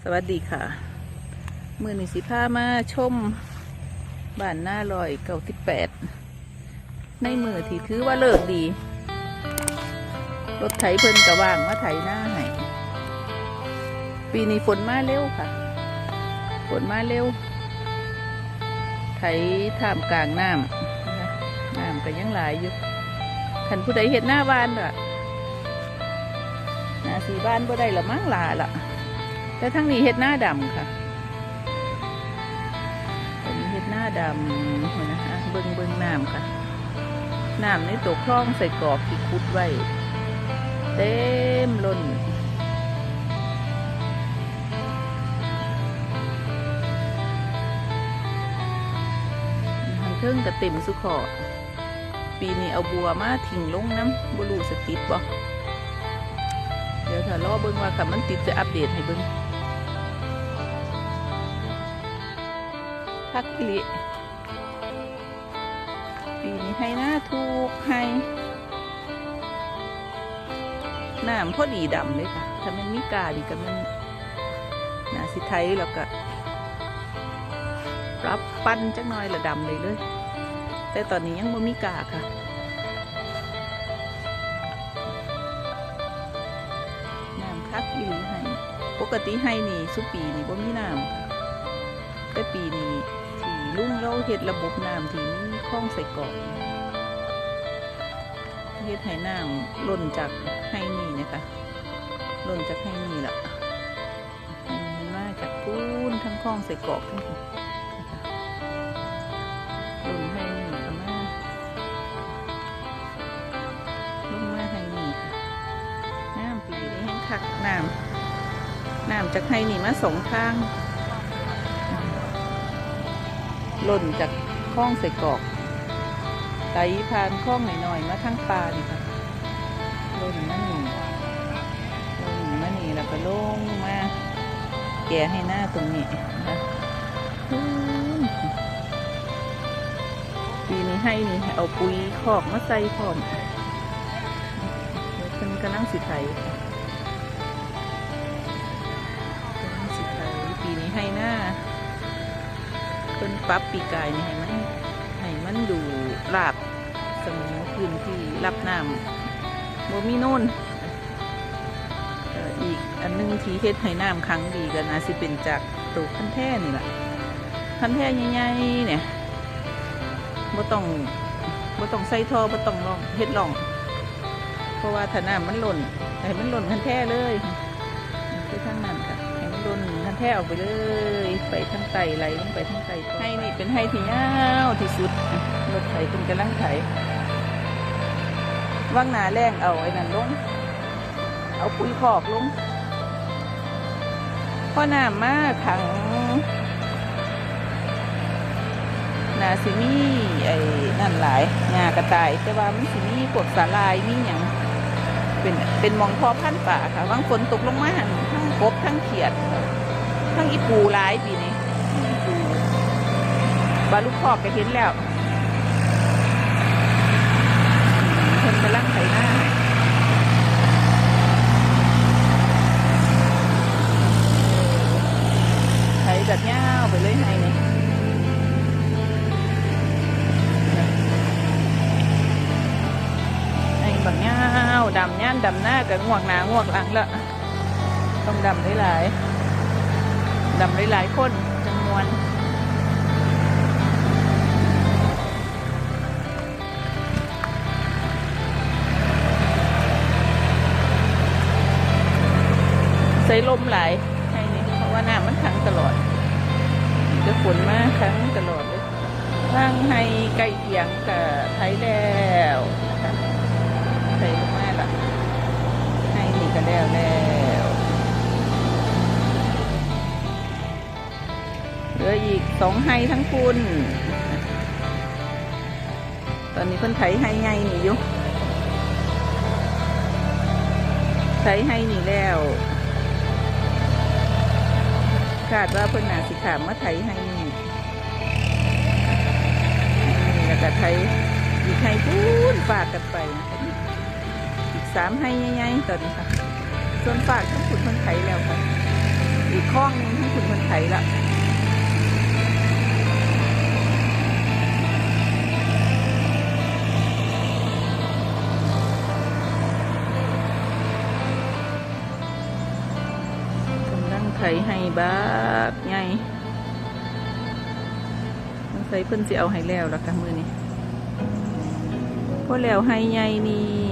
สวัสดีค่ะ มือหนิสิพามาชมบ้านหน้าลอยเก่าที่แปดในมือที่ถือว่าเลิกดี รถไถเพิ่นกระว่างมาไถหน้าให้ปีนี้ฝนมาเร็วค่ะ ฝนมาเร็ว ไถท่ามกลางน้ำน้ำก็ยังหลายอยู่คันผู้ใดเห็นหน้าบ้านอะหน้าสีบ้านบ่ได้ละมั่งหลาละ แต่ทั้งนี้เห็ดหน้าดำค่ะเป็นเห็ดหน้าดำนะคะเบิงเบิงน้ำค่ะน้ำในตัวคลองใส่กรอบที่คุดไว้ เต็มล้นทางเทิงก็เต็มสุขอปีนี้เอาบัวมาทิ้งลงน้ำบรูสติดบ่เดี๋ยวถ้ารอเบิ่งว่าค่ะมันติดจะอัปเดตให้เบิ่ง พักกิลิปีนี้ให้หน้าถูกให้น้ำพอดีดำเลยค่ะถ้ามันมีกาดีกับมันนาสิไทยแล้วก็รับปั้นจักหน่อยละดำเลยเลย แต่ตอนนี้ยังไม่มีกาค่ะน้ำคักอีหลีให้ปกติให้นี่สุปีนี่บ่มีน้ำค่ะแต่ปีนี้ ที่ลุงเราเฮ็ดระบบน้ำที่มีคลองใส่กอกเฮ็ดให้น้ำล้นจากให้นี่นะคะล้นจากให้นี่ละมันมาจากปูนทั้งคลองใส่กอกทั้งหมดล้นให้นี่ก็มาลงมาให้นี่ค่ะน้ำปีนี้แห้งคักน้ำน้ำจากให้นี่มาสองทาง หล่นจากคลองใส่กอกไหลผ่านคลองหน่อยๆมาทั้งปลานี่ค่ะหล่นมาหนีหล่นมาหนีแล้วก็ลงมาแก่ให้หน้าตรงนี้นะปีนี้ให้นี่เอาปุ๋ยคอกมาใส่พร้อมเดี๋ยวเป็นกำลังสิไถกำลังสิไถปีนี้ให้หน้า พิ่นปรับปีกายนี่ให้มันให้มันดูราบสมอพื้นที่รับน้ำบ่มีโน่นอีกอันหนึงที่เฮ็ดให้น้ำขังดีกันนะสิเป็นจากตูคันแท่นี่แหละคันแท่ใหญ่ๆเนี่ยบ่ต้องบ่ต้องใส่ท่อบ่ต้องล่องเฮ็ดล่อง เพราะว่าถ้าน้ำมันหล่นให้มันหล่นคันแท่เลยคือทางนั้นค่ะให้มัน ล้นทันแท้ออกไปเลย ไปทั้งไตไหลลงไปทั้งไตให้นี่เป็นให้ที่ยาวที่สุดรถไถเป็นกำลังไถว่างหนาแรงเอาไอ้นั่นลง เอาปุ๋ยขอกลงพอหน้ำมาขังนาสิมี่ไอ้นั่นหลายงากระต่าย แต่ว่ามันสิมีพวกสาลายมีอย่าง เป็นเป็นมองพอพันป่าค่ะวางฝนตกลงมา ทั้งกบทั้งเขียด ทั้งอีปูหลายปีนี้ปูบาลูกคอกก็เห็นแล้วคนกำลังไถหน้าไถแบบยาวไปเลยไงนี่ กับง่วงหนาง่วงหลังละต้องดำได้หลายๆดำหลายๆคนจำนวนใส่ลมหลายให้นี่เพราะว่าน้ำมันขังตลอดจะฝนมาขังตลอดเลยร่างให้ไก่เคียงกับไทยแล้วนะคะใส่ลงมาละให้นี่ก็ แล้วแล้วเหลืออีกสองไฮทั้งคุณ ตอนนี้เพิ่นไถไฮไงนี่อยู่ไถไฮนี่แล้วคาดว่าเพิ่นน่าสิขามมาไถไฮนี่นี่แล้วก็ไถอีกไฮพูนฝากกันไปอีกสามไฮใหญ่ๆตอนนี้ค่ะ ส่วนฝากทั้งคุณเพิ่นไถแล้วค่ะอีกข้องนึงให้คุณคนไทยละกำลังไถให้บากไงสงสัยเพิ่นสิเอาให้แล้วละค่ะมือนี้พอแล้วให้ใหญ่นี่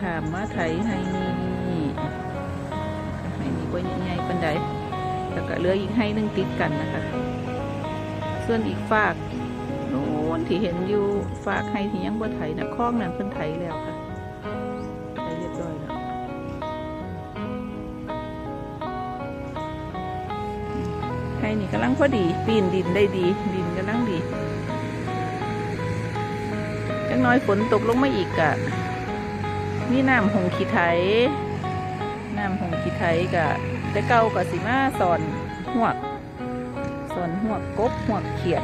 ขามมาไถให้นี่ให้นี่บ่ใหญ่ๆปานใดแล้วก็เหลืออีกให้หนึงติดกันนะคะ ส่วนอีกฝากนู้นที่เห็นอยู่ฝากให้ที่ยังบ่ไถนะคล้องนั้นเพิ่นไถแล้วค่ะไถเรียบร้อยแล้วไข่นี่กำลังพอดี ปีนดินได้ดี ดินกำลังดีจังน้อยฝนตกลงมาอีกกะ มีน้ำหงขีไถน้ำหงขีไถกะแต่เก่าก็สิมาสอนหวกสอนหวกกบหวกเขียด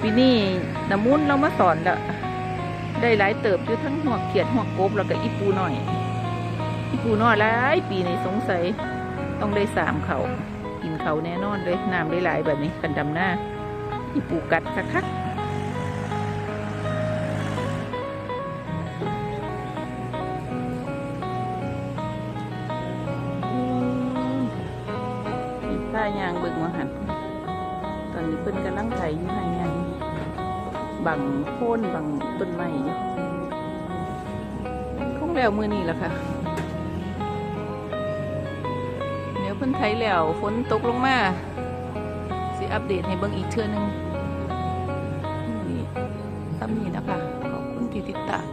ปีนี้น้ำมุนเรามาสอนละได้หลายเติบอยู่ทั้งหวกเขียดหวกกบแล้วก็อีปูหน่อย อีปูน้อยหลายปีในสงสัยต้องได้สามเขากินเขาแน่นอนเลยน้ำได้หลายแบบนี้กันดำหน้าอีปูกัดคักคัายางเบิ่งมาหันตอนนี้เพิ่นกำลังไถอยู่หายางบังโค่นบังต้นไม้อยู่คงแล้วมือนี่แหละค่ะ เดี๋ยวเพิ่นไถแล้วฝนตกลงมาสิอัปเดตให้เบิ่งอีกเทื่อนึงนี่ทำนี่นะคะขอบคุณที่ติดตาม